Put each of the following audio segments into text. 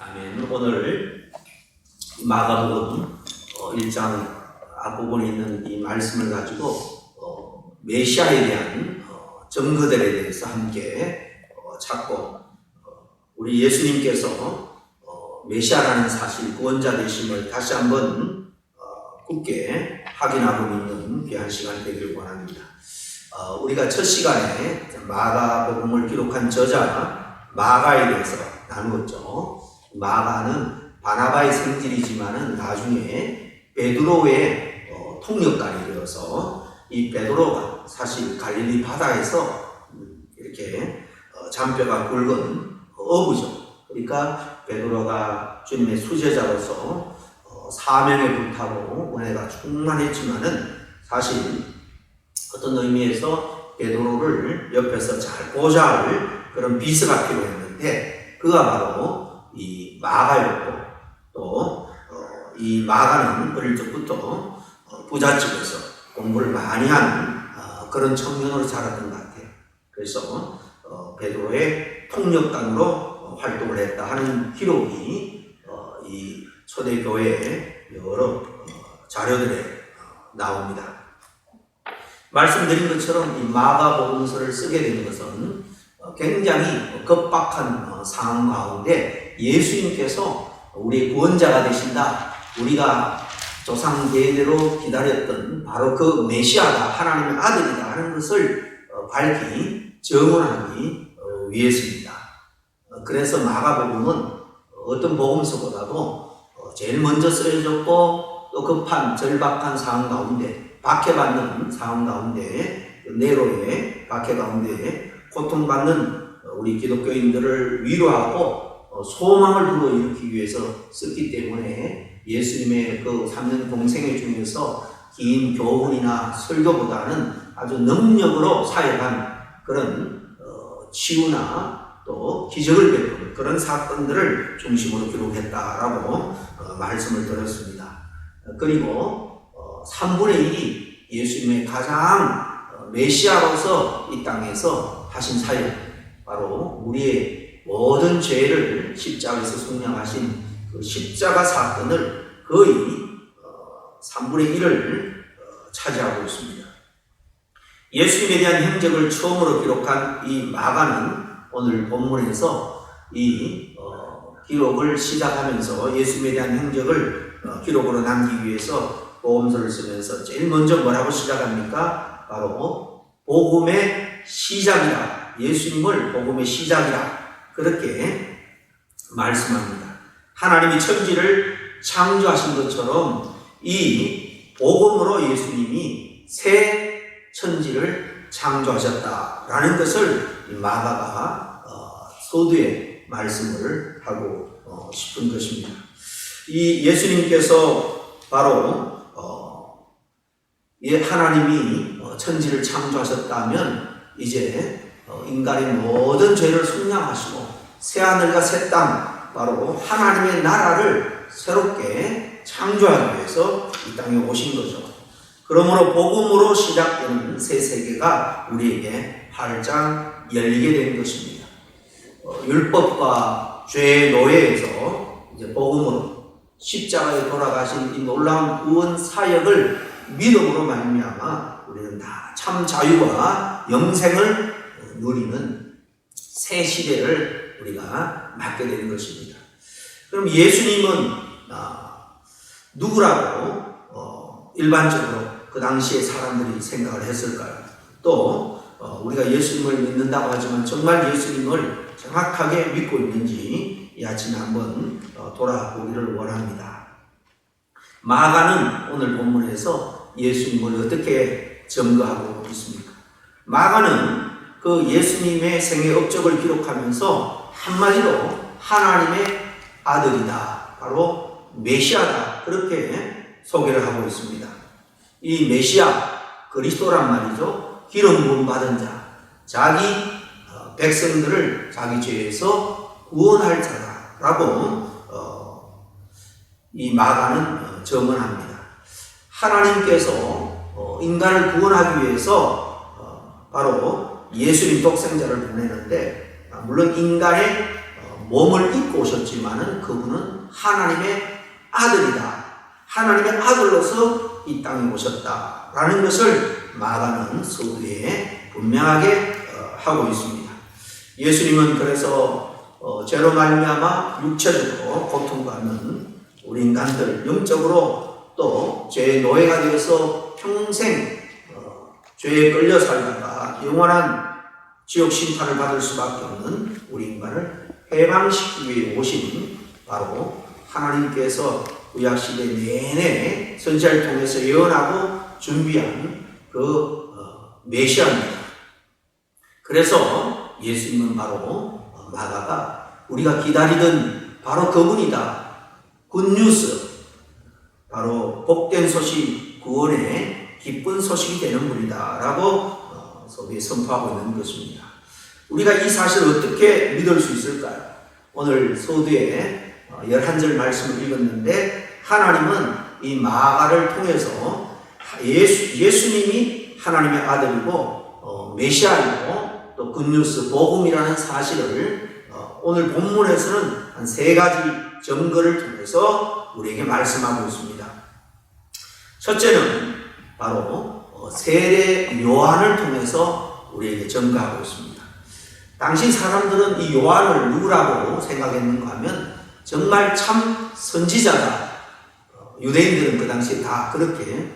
아멘. 오늘 마가복음 어, 1장 앞부분에 있는 이 말씀을 가지고 어, 메시아에 대한 어, 증거들에 대해서 함께 어, 찾고 어, 우리 예수님께서 어, 메시아라는 사실 구원자 되심을 다시 한번 어, 굳게 확인하고 있는 귀한 시간 되기를 원합니다. 어, 우리가 첫 시간에 마가복음을 기록한 저자 마가에 대해서 나누었죠. 마가는 바나바의 성질이지만은 나중에 베드로의 어, 통역관이 되어서 이 베드로가 사실 갈릴리 바다에서 음, 이렇게 어, 잔뼈가 굵은 어부죠. 그러니까 베드로가 주님의 수제자로서 어, 사명에 불타고 은혜가 충만했지만은 사실 어떤 의미에서 베드로를 옆에서 잘 보좌할 그런 비서가 필요했는데 그가 바로 이 마가였고 또 이 마가는 어릴 적부터 어, 부잣집에서 공부를 많이 한 어, 그런 청년으로 자랐던 것 같아요. 그래서 어, 베드로의 통역관으로 어, 활동을 했다 하는 기록이 어, 이 초대교회의 여러 어, 자료들에 어, 나옵니다. 말씀드린 것처럼 이 마가복음서를 쓰게 된 것은 어, 굉장히 급박한 어, 상황 가운데 예수님께서 우리의 구원자가 되신다. 우리가 조상 대대로 기다렸던 바로 그 메시아가 하나님의 아들이다 하는 것을 어, 밝히 증언하기 어, 위해서입니다. 어, 그래서 마가복음은 어떤 복음서보다도 어, 제일 먼저 쓰여졌고 또 급한 절박한 상황 가운데 박해받는 상황 가운데 네로의 박해 가운데 고통받는 우리 기독교인들을 위로하고 어, 소망을 불러일으키기 위해서 썼기 때문에 예수님의 그 3년 공생애 중에서 긴 교훈이나 설교보다는 아주 능력으로 사역한 그런 어, 치유나 또 기적을 베푸는 그런 사건들을 중심으로 기록했다라고 어, 말씀을 드렸습니다. 어, 그리고 어, 3분의 1이 예수님의 가장 어, 메시아로서 이 땅에서 하신 사역, 바로 우리의 모든 죄를 십자가에서 숙량하신 그 십자가 사건을 거의 어, 3분의 1을 어, 차지하고 있습니다. 예수님에 대한 행적을 처음으로 기록한 이 마가는 오늘 본문에서 이 어, 기록을 시작하면서 예수님에 대한 행적을 어, 기록으로 남기기 위해서 보험서를 쓰면서 제일 먼저 뭐라고 시작합니까? 바로 복음의 시작이라 예수님을 복음의 시작이라 그렇게 말씀합니다. 하나님이 천지를 창조하신 것처럼 이 복음으로 예수님이 새 천지를 창조하셨다라는 것을 이 마가가 어, 소두에 말씀을 하고 어, 싶은 것입니다. 이 예수님께서 바로 어, 이 하나님이 어, 천지를 창조하셨다면 이제 어, 인간의 모든 죄를 속량하시고 새 하늘과 새 땅 바로 하나님의 나라를 새롭게 창조하기 위해서 이 땅에 오신 거죠. 그러므로 복음으로 시작되는 새 세계가 우리에게 활짝 열리게 된 것입니다. 어, 율법과 죄의 노예에서 이제 복음으로 십자가에 돌아가신 이 놀라운 구원 사역을 믿음으로 말미암아 우리는 다 참 자유와 영생을 누리는 새 시대를 우리가 맞게 되는 것입니다. 그럼 예수님은 아, 누구라고 어, 일반적으로 그 당시에 사람들이 생각을 했을까요? 또 어, 우리가 예수님을 믿는다고 하지만 정말 예수님을 정확하게 믿고 있는지 이 아침에 한번 어, 돌아보기를 원합니다. 마가는 오늘 본문에서 예수님을 어떻게 증거하고 있습니까? 마가는 그 예수님의 생애 업적을 기록하면서 한마디로 하나님의 아들이다. 바로 메시아다. 그렇게 소개를 하고 있습니다. 이 메시아, 그리스도란 말이죠. 기름 부음 받은 자. 자기 어, 백성들을 자기 죄에서 구원할 자라고 어, 이 마가는 어, 증언합니다. 하나님께서 어, 인간을 구원하기 위해서 어, 바로 예수님 독생자를 보내는데 아, 물론 인간의 어, 몸을 입고 오셨지만은 그분은 하나님의 아들이다. 하나님의 아들로서 이 땅에 오셨다라는 것을 마가는 서두에 분명하게 어, 하고 있습니다. 예수님은 그래서 어, 죄로 말미암아 육체적으로 고통받는 우리 인간들 영적으로 또 죄의 노예가 되어서 평생 어, 죄에 끌려 살다가 영원한 지옥 심판을 받을 수밖에 없는 우리 인간을 해방시키기 위해 오신 바로 하나님께서 구약시대 내내 선지자를 통해서 예언하고 준비한 그 어, 메시아입니다. 그래서 예수님은 바로 어, 마가가 우리가 기다리던 바로 그분이다. 굿뉴스. 바로 복된 소식, 구원의 기쁜 소식이 되는 분이다. 라고 어, 소비에 선포하고 있는 것입니다. 우리가 이 사실을 어떻게 믿을 수 있을까요? 오늘 소두에 11절 말씀을 읽었는데 하나님은 이 마가를 통해서 예수, 예수님이 하나님의 아들이고 어, 메시아이고 또 굿뉴스 복음이라는 사실을 어, 오늘 본문에서는 한 세 가지 증거를 통해서 우리에게 말씀하고 있습니다. 첫째는 바로 어, 세례 요한을 통해서 우리에게 증거하고 있습니다. 당시 사람들은 이 요한을 누구라고 생각했는가 하면 정말 참 선지자다. 어, 유대인들은 그 당시에 다 그렇게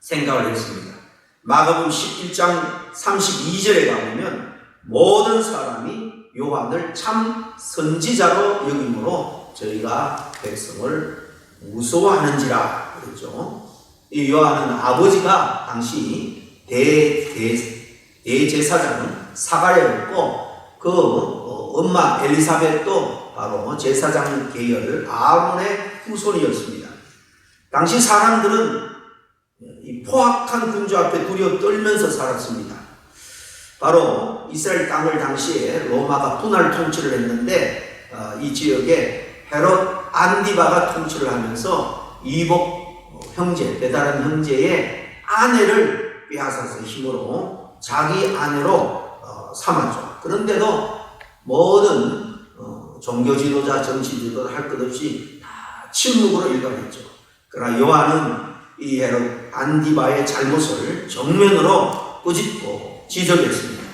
생각을 했습니다. 마가복음 11장 32절에 가보면 모든 사람이 요한을 참 선지자로 여김으로 저희가 백성을 무서워하는지라 그랬죠. 이 요한은 아버지가 당시 대, 대, 대제사장은 사가랴였고 그 어, 엄마 엘리사벳도 바로 제사장 계열 아론의 후손이었습니다. 당시 사람들은 이 포악한 군주 앞에 두려워 떨면서 살았습니다. 바로 이스라엘 땅을 당시에 로마가 분할 통치를 했는데 어, 이 지역에 헤롯 안디바가 통치를 하면서 이복 어, 형제, 배다른 형제의 아내를 빼앗아서 힘으로 자기 아내로 어, 삼았죠. 그런데도 모든 어, 종교 지도자, 정치 지도자 할 것 없이 다 침묵으로 일관했죠. 그러나 요한은 이 헤롯 안디바의 잘못을 정면으로 꾸짖고 지적했습니다.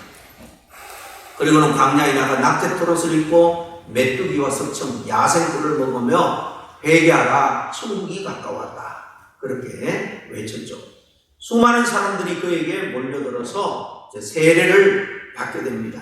그리고는 광야에 나가 낙태토롯을 입고 메뚜기와 석청, 야생꿀을 먹으며 회개하라 천국이 가까웠다. 그렇게 외쳤죠. 수많은 사람들이 그에게 몰려들어서 세례를 받게 됩니다.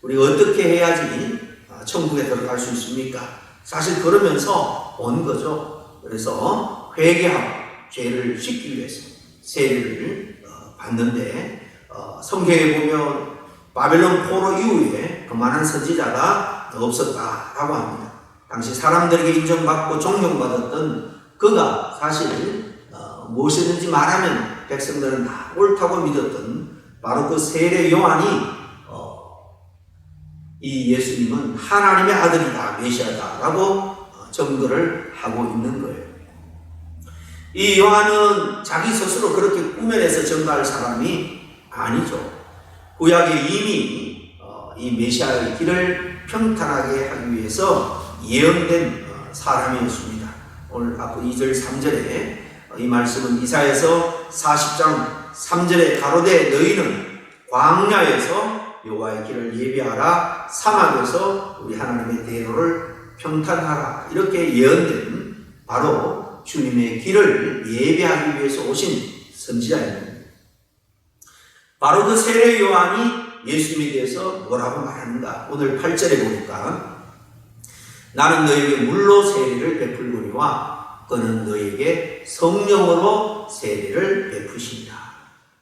우리 어떻게 해야지 천국에 들어갈 수 있습니까? 사실 그러면서 온 거죠. 그래서 회개하고 죄를 씻기 위해서 세례를 받는데 어, 성경에 보면 바벨론 포로 이후에 그만한 선지자가 없었다라고 합니다. 당시 사람들에게 인정받고 존경받았던 그가 사실 어, 무엇이든지 말하면 백성들은 다 옳다고 믿었던 바로 그 세례 요한이 어, 이 예수님은 하나님의 아들이다 메시아다라고 어, 증거를 하고 있는 거예요. 이 요한은 자기 스스로 그렇게 꾸며내서 증거할 사람이 아니죠. 구약에 이미 어, 이 메시아의 길을 평탄하게 하기 위해서 예언된 어, 사람이었습니다. 오늘 앞으로 2절 3절에 어, 이 말씀은 이사에서 40장 3절에 가로되 너희는 광야에서 여호와의 길을 예비하라 사막에서 우리 하나님의 대로를 평탄하라 이렇게 예언된 바로 주님의 길을 예배하기 위해서 오신 선지자입니다. 바로 그 세례 요한이 예수님에 대해서 뭐라고 말하는가? 오늘 8절에 보니까 나는 너에게 물로 세례를 베풀거니와 그는 너에게 성령으로 세례를 베푸신다.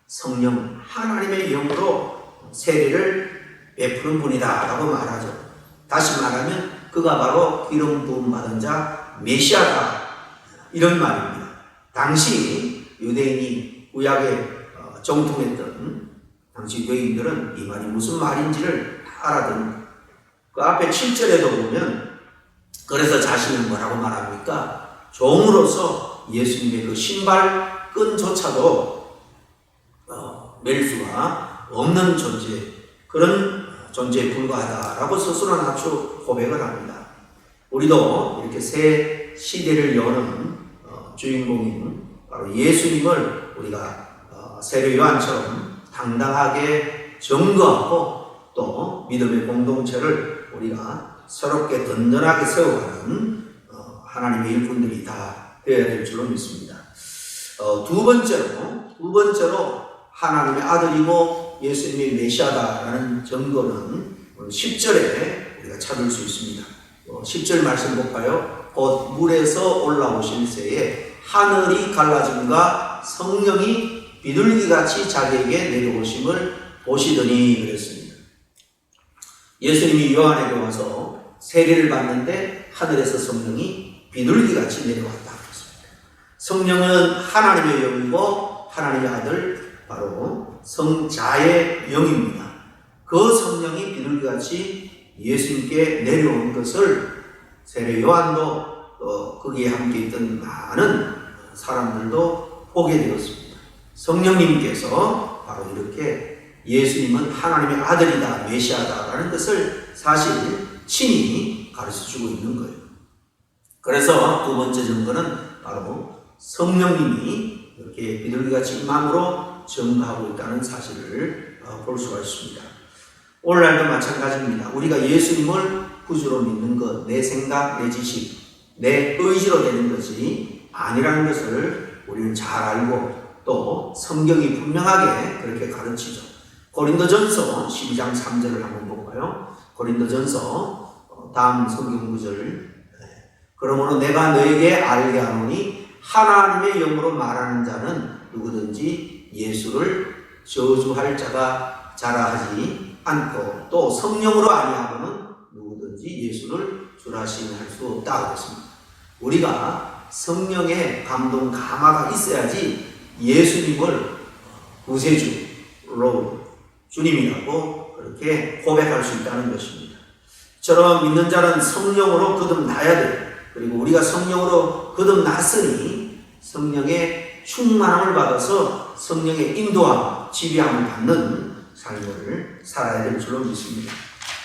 성령 하나님의 영으로 세례를 베푸는 분이다 라고 말하죠. 다시 말하면 그가 바로 기름 부음 받은 자 메시아다 이런 말입니다. 당시 유대인이 구약에 정통했던 당시 유대인들은 이 말이 무슨 말인지를 알아듣는 그 앞에 7절에도 보면 그래서 자신은 뭐라고 말합니까? 종으로서 예수님의 그 신발 끈조차도 어, 멜 수가 없는 존재 그런 존재에 불과하다라고 스스로 낮추 고백을 합니다. 우리도 이렇게 새 시대를 여는 어, 주인공인 바로 예수님을 우리가 어, 세례 요한처럼 당당하게 증거하고 또 믿음의 공동체를 우리가 새롭게 든든하게 세워가는 어, 하나님의 일꾼들이 다 되어야 될 줄로 믿습니다. 어, 두 번째로 두 번째로 하나님의 아들이고 예수님이 메시아다라는 증거는 오늘 10절에 우리가 찾을 수 있습니다. 어, 10절 말씀 볼까요? 곧 물에서 올라오실 새에 하늘이 갈라짐과 성령이 비둘기같이 자기에게 내려오심을 보시더니 그랬습니다. 예수님이 요한에게 와서 세례를 받는데 하늘에서 성령이 비둘기 같이 내려왔다 그랬습니다. 성령은 하나님의 영이고 하나님의 아들 바로 성자의 영입니다. 그 성령이 비둘기 같이 예수님께 내려온 것을 세례 요한도 또 거기에 함께 있던 많은 사람들도 보게 되었습니다. 성령님께서 바로 이렇게 예수님은 하나님의 아들이다, 메시아다라는 것을 사실 친히 가르쳐 주고 있는 거예요. 그래서 두 번째 증거는 바로 성령님이 이렇게 비둘기같이 임함으로 증거하고 있다는 사실을 어, 볼 수가 있습니다. 오늘날도 마찬가지입니다. 우리가 예수님을 구주로 믿는 것, 내 생각, 내 지식, 내 의지로 되는 것이 아니라는 것을 우리는 잘 알고 또 성경이 분명하게 그렇게 가르치죠. 고린도전서 12장 3절을 한번 볼까요? 고린도전서 어, 다음 성경 구절 그러므로 내가 너에게 알게 하노니 하나님의 영으로 말하는 자는 누구든지 예수를 저주할 자가 자라 하지 않고 또 성령으로 아니하고는 누구든지 예수를 주라시할 수 없다 그랬습니다. 우리가 성령의 감동 감화가 있어야지 예수님을 구세주로 주님이라고 그렇게 고백할 수 있다는 것입니다. 저런 믿는 자는 성령으로 거듭나야 돼. 그리고 우리가 성령으로 거듭났으니 성령의 충만함을 받아서 성령의 인도함, 지배함을 받는 삶을 살아야 될 줄로 믿습니다.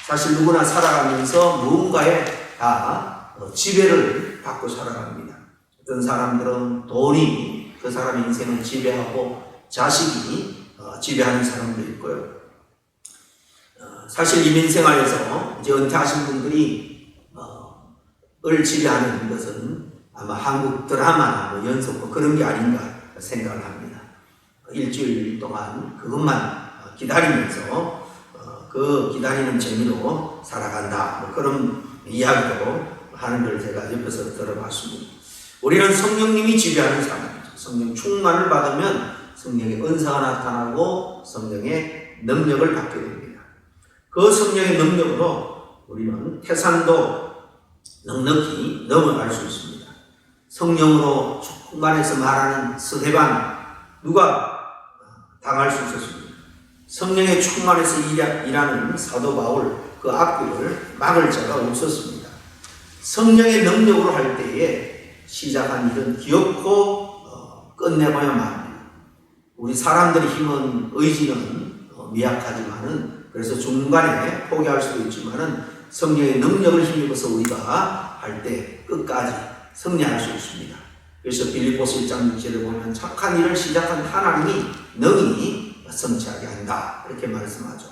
사실 누구나 살아가면서 무언가에 다 어, 지배를 받고 살아갑니다. 어떤 사람들은 돈이 그 사람의 인생을 지배하고 자식이 어, 지배하는 사람도 있고요. 어, 사실 이민 생활에서 이제 은퇴하신 분들이 어, 을 지배하는 것은 아마 한국 드라마나 뭐 연속극 그런 게 아닌가 생각을 합니다. 일주일 동안 그것만 기다리면서 어, 그 기다리는 재미로 살아간다. 뭐 그런 이야기도 하는 걸 제가 옆에서 들어봤습니다. 우리는 성령님이 지배하는 사람이죠. 성령 충만을 받으면 성령의 은사가 나타나고 성령의 능력을 받게 됩니다. 그 성령의 능력으로 우리는 태산도 넉넉히 넘어갈 수 있습니다. 성령으로 충만해서 말하는 스데반 누가 당할 수 있었습니다. 성령의 충만해서 일하는 사도 바울 그 앞길을 막을 자가 없었습니다. 성령의 능력으로 할 때에 시작한 일은 기엽고 어, 끝내봐야만 합니다. 우리 사람들의 힘은 의지는 어, 미약하지만은 그래서 중간에 포기할 수도 있지만은 성령의 능력을 힘입어서 우리가 할 때 끝까지 승리할 수 있습니다. 그래서 빌리포스 1장 6절에 보면 착한 일을 시작한 하나님이 능히 성취하게 한다. 이렇게 말씀하죠.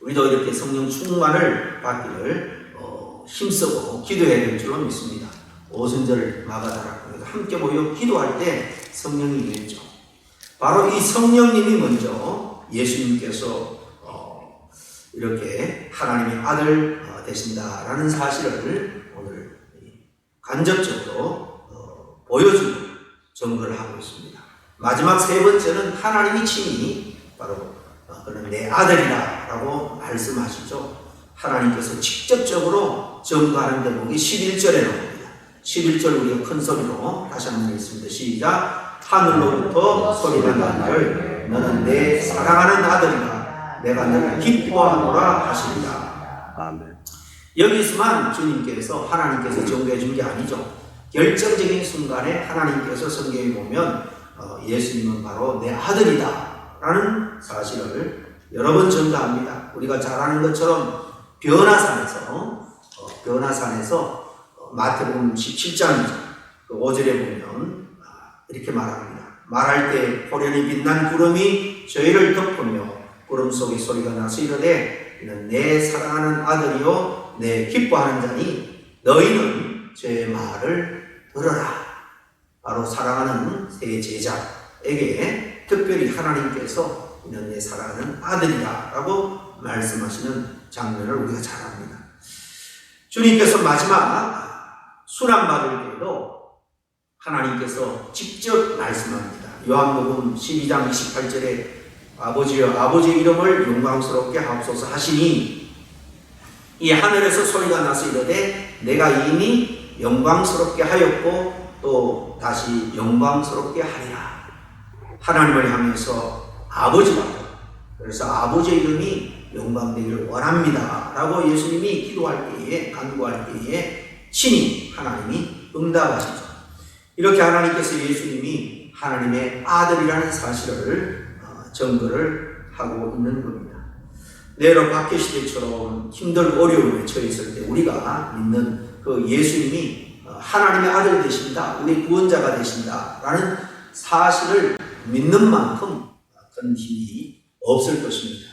우리도 이렇게 성령 충만을 받기를 어, 힘쓰고 기도해야 될 줄로 믿습니다. 오순절 마가다라고 함께 모여 기도할 때 성령이 임했죠. 바로 이 성령님이 먼저 예수님께서 어, 이렇게 하나님의 아들 어, 되신다라는 사실을 오늘 간접적으로 어, 보여주는 증거를 하고 있습니다. 마지막 세 번째는 하나님이 친히 바로 어, 그는 내 아들이라라고 말씀하시죠. 하나님께서 직접적으로 증거하는 대목이 11절에 나옵니다. 11절 우리가 큰 소리로 다시 한번 읽습니다. 시작. 하늘로부터 소리가 나기를 너는 내 사랑하는 아들이라 내가 너를 기뻐하노라 하시리라. 아멘. 여기서만 주님께서 하나님께서 증거해 준게 아니죠. 결정적인 순간에 하나님께서 성경에 보면 어, 예수님은 바로 내 아들이다 라는 사실을 여러 번 증거합니다. 우리가 잘 아는 것처럼 변화산에서 어, 변화산에서 어, 마태복음 17장 그 5절에 보면 아, 이렇게 말합니다. 말할 때 호련히 빛난 구름이 저희를 덮으며 구름 속에 소리가 나서 이르되 이는 내 사랑하는 아들이요 내 기뻐하는 자니 너희는 제 말을 들어라. 바로 사랑하는 새 제자에게 특별히 하나님께서 이는 내 사랑하는 아들이다라고 말씀하시는 장면을 우리가 잘 압니다. 주님께서 마지막 수랑 받을 때도 하나님께서 직접 말씀합니다. 요한복음 12장 28절에 아버지여 아버지의 이름을 영광스럽게 하옵소서 하시니 이 하늘에서 소리가 나서 이르되 내가 이미 영광스럽게 하였고 또 다시 영광스럽게 하리라. 하나님을 향해서 아버지라고 그래서 아버지의 이름이 영광되기를 원합니다. 라고 예수님이 기도할 때에, 간구할 때에 친히 하나님이 응답하시죠. 이렇게 하나님께서 예수님이 하나님의 아들이라는 사실을 어, 증거를 하고 있는 겁니다. 내로 박해 시대처럼 힘들고 어려움에 처했을 때 우리가 믿는 그 예수님이 어, 하나님의 아들 되신다, 우리 구원자가 되신다라는 사실을 믿는 만큼 큰 힘이 없을 것입니다.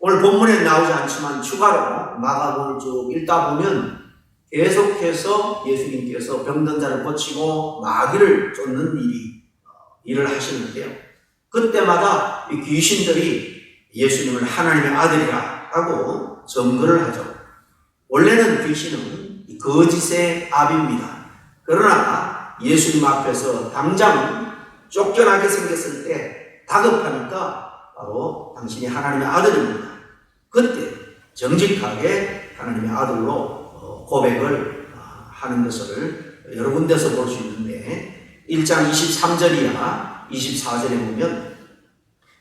오늘 본문에 나오지 않지만 추가로 마가복음을 쭉 읽다 보면 계속해서 예수님께서 병든 자를 고치고 마귀를 쫓는 일이 어, 일을 하시는데요. 그때마다 이 귀신들이 예수님을 하나님의 아들이라 하고 증거를 하죠. 원래는 귀신은 거짓의 압입니다. 그러나 예수님 앞에서 당장 쫓겨나게 생겼을 때 다급하니까 바로 당신이 하나님의 아들입니다. 그때 정직하게 하나님의 아들로 어, 고백을 어, 하는 것을 여러 군데서 볼 수 있는데 1장 23절이야 24절에 보면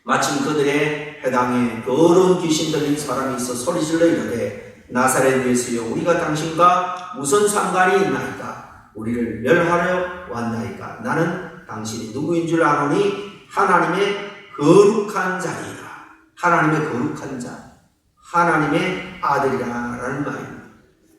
마침 그들의 해당에 더러운 귀신 들린 사람이 있어 소리질러 이르되 나사렛 예수여 우리가 당신과 무슨 상관이 있나이까? 우리를 멸하려 왔나이까? 나는 당신이 누구인 줄 아노니 하나님의 거룩한 자이라. 하나님의 거룩한 자 하나님의 아들이라는 말입니다.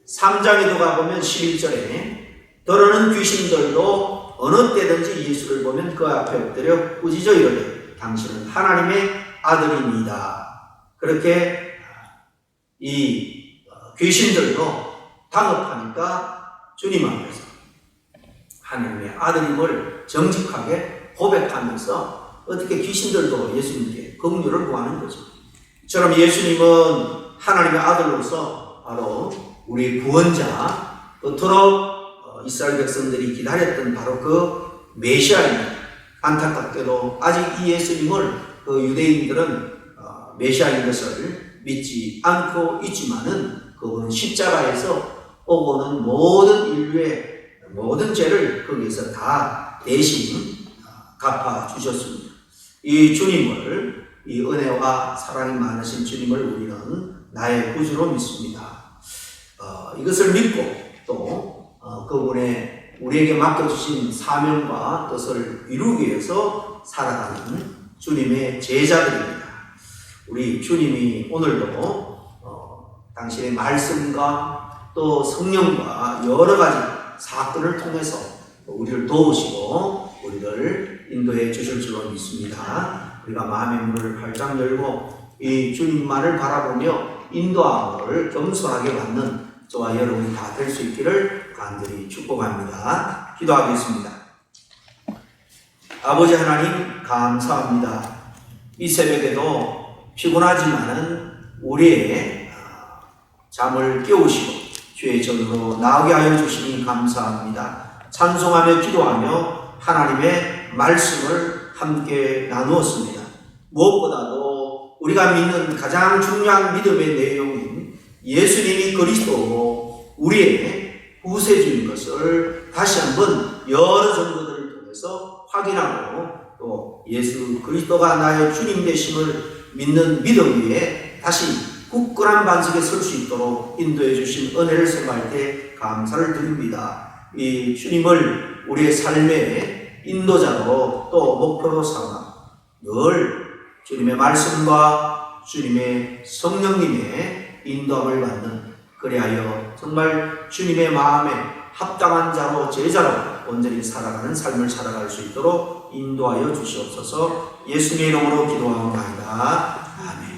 3장에도 가보면 11절에 더러는 귀신들도 어느 때든지 예수를 보면 그 앞에 엎드려 꾸짖어 이르되 당신은 하나님의 아들입니다. 그렇게 이 귀신들도 당업하니까 주님 앞에서 하나님의 아들임을 정직하게 고백하면서 어떻게 귀신들도 예수님께 긍휼을 구하는 거죠. 이처럼 예수님은 하나님의 아들로서 바로 우리 구원자 끝으로 이스라엘 백성들이 기다렸던 바로 그 메시아입니다. 안타깝게도 아직 이 예수님을 그 유대인들은 어, 메시아인 것을 믿지 않고 있지만은 그분은 십자가에서 오고는 모든 인류의 모든 죄를 거기서 다 대신 어, 갚아 주셨습니다. 이 주님을 이 은혜와 사랑이 많으신 주님을 우리는 나의 구주로 믿습니다. 어, 이것을 믿고 또 어, 그분의 우리에게 맡겨주신 사명과 뜻을 이루기 위해서 살아가는 주님의 제자들입니다. 우리 주님이 오늘도 어, 당신의 말씀과 또 성령과 여러 가지 사건을 통해서 우리를 도우시고 우리를 인도해 주실 줄로 믿습니다. 우리가 마음의 문을 활짝 열고 이 주님만을 바라보며 인도함을 겸손하게 받는 저와 여러분이 다 될 수 있기를 간절히 축복합니다. 기도하겠습니다. 아버지 하나님 감사합니다. 이 새벽에도 피곤하지만은 우리의 아, 잠을 깨우시고 주의 전으로 나오게 하여 주시니 감사합니다. 찬송하며 기도하며 하나님의 말씀을 함께 나누었습니다. 무엇보다도 우리가 믿는 가장 중요한 믿음의 내용인 예수님이 그리스도고 우리의 구세주인 것을 다시 한번 여러 정보들을 통해서 확인하고 또 예수 그리스도가 나의 주님 되심을 믿는 믿음 위에 다시 굳건한 반석에 설 수 있도록 인도해 주신 은혜를 생각할 때 감사를 드립니다. 이 주님을 우리의 삶의 인도자로 또 목표로 삼아 늘 주님의 말씀과 주님의 성령님의 인도함을 받는 그리하여 정말 주님의 마음에 합당한 자로 제자로 온전히 살아가는 삶을 살아갈 수 있도록 인도하여 주시옵소서 예수님의 이름으로 기도하옵나이다. 아멘.